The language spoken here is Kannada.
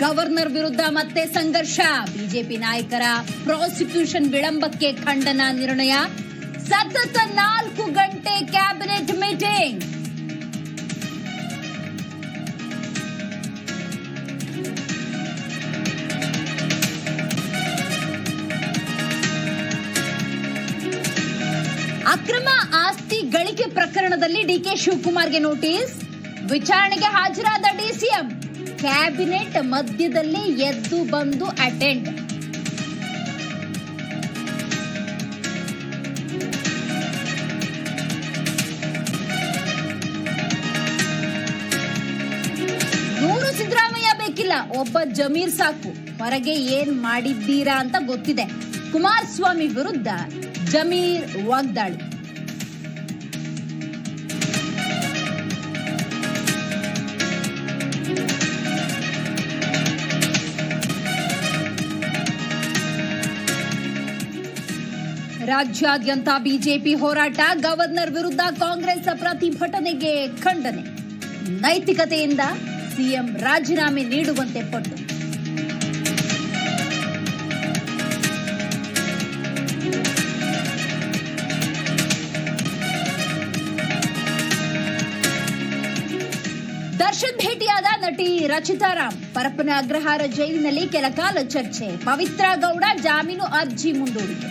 ಗವರ್ನರ್ ವಿರುದ್ಧ ಮತ್ತೆ ಸಂಘರ್ಷ ಬಿಜೆಪಿ ನಾಯಕರ ಪ್ರಾಸಿಕ್ಯೂಷನ್ ವಿಳಂಬಕ್ಕೆ ಖಂಡನ ನಿರ್ಣಯ ಸತತ ನಾಲ್ಕು ಗಂಟೆ ಕ್ಯಾಬಿನೆಟ್ ಮೀಟಿಂಗ್ ಅಕ್ರಮ ಆಸ್ತಿ ಗಳಿಕೆ ಪ್ರಕರಣದಲ್ಲಿ ಡಿಕೆ ಶಿವಕುಮಾರ್ಗೆ ನೋಟಿಸ್ ವಿಚಾರಣೆಗೆ ಹಾಜರಾದ ಡಿಸಿಎಂ ಕ್ಯಾಬಿನೆಟ್ ಮಧ್ಯದಲ್ಲಿ ಎದ್ದು ಬಂದು ಅಟೆಂಡ್ ನೂರು ಸಿದ್ದರಾಮಯ್ಯ ಬೇಕಿಲ್ಲ, ಒಬ್ಬ ಜಮೀರ್ ಸಾಕು. ಹೊರಗೆ ಏನ್ ಮಾಡಿದ್ದೀರಾ ಅಂತ ಗೊತ್ತಿದೆ. ಕುಮಾರಸ್ವಾಮಿ ವಿರುದ್ಧ ಜಮೀರ್ ವಾಗ್ದಾಳಿ. ರಾಜ್ಯಾದ್ಯಂತ ಬಿಜೆಪಿ ಹೋರಾಟ, ಗವರ್ನರ್ ವಿರುದ್ಧ ಕಾಂಗ್ರೆಸ್ ಪ್ರತಿಭಟನೆಗೆ ಖಂಡನೆ. ನೈತಿಕತೆಯಿಂದ ಸಿಎಂ ರಾಜೀನಾಮೆ ನೀಡುವಂತೆ ಪಟ್ಟು. ದರ್ಶನ್ ಭೇಟಿಯಾದ ನಟಿ ರಚಿತಾ ರಾಮ್, ಪರಪ್ಪನ ಅಗ್ರಹಾರ ಜೈಲಿನಲ್ಲಿ ಕೆಲ ಕಾಲ ಚರ್ಚೆ. ಪವಿತ್ರ ಗೌಡ ಜಾಮೀನು ಅರ್ಜಿ ಮುಂದೂಡಿಕೆ.